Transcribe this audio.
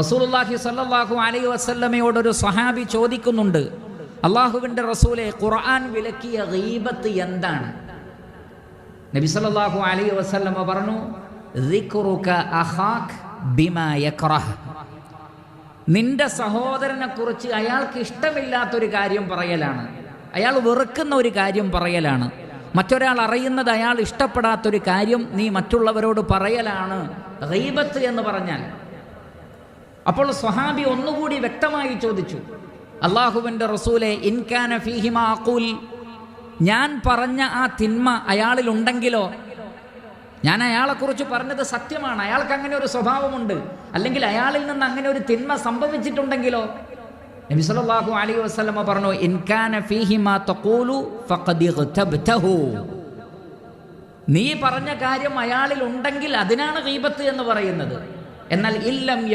റസൂലുള്ളാഹി സ്വല്ലല്ലാഹു അലൈഹി വസല്ലമയോട് ഒരു സ്വഹാബി ചോദിക്കുന്നുണ്ട് അള്ളാഹുവിന്റെ റസൂലെ ഖുർആൻ വിലക്കിയ ഗീബത്ത് എന്താണ്? നബി സ്വല്ലല്ലാഹു അലൈഹി വസല്ലമ പറഞ്ഞു. നിന്റെ സഹോദരനെ കുറിച്ച് അയാൾക്ക് ഇഷ്ടമില്ലാത്തൊരു കാര്യം പറയലാണ്. അയാൾ വെറുക്കുന്ന ഒരു കാര്യം പറയലാണ്. മറ്റൊരാൾ അറിയുന്നത് അയാൾ ഇഷ്ടപ്പെടാത്തൊരു കാര്യം നീ മറ്റുള്ളവരോട് പറയലാണ്. റീബത്ത് എന്ന് പറഞ്ഞാൽ അപ്പോൾ സ്വഹാബി ഒന്നുകൂടി വ്യക്തമായി ചോദിച്ചു അള്ളാഹുവിന്റെ റസൂലെ ഇൻകാന ഫീഹിമ അക്കൂൽ ഞാൻ പറഞ്ഞ ആ തിന്മ അയാളിലുണ്ടെങ്കിലോ? ഞാൻ അയാളെക്കുറിച്ച് പറഞ്ഞത് സത്യമാണ്. അയാൾക്ക് അങ്ങനെ ഒരു സ്വഭാവമുണ്ട്. അല്ലെങ്കിൽ അയാളിൽ നിന്ന് അങ്ങനെ ഒരു തിന്മ സംഭവിച്ചിട്ടുണ്ടെങ്കിലോ? നബി സല്ലല്ലാഹു അലൈഹി വസല്ലമ പറഞ്ഞു ഇൻകാന ഫീഹിമ തഖൂലു ഫഖദ് ഇഗ്തബ്തഹു. നീ പറഞ്ഞ കാര്യം അയാളിൽ ഉണ്ടെങ്കിൽ അതിനാണ് ഗീബത്ത് എന്ന് പറയുന്നത്. എന്നാൽ ഇല്ലം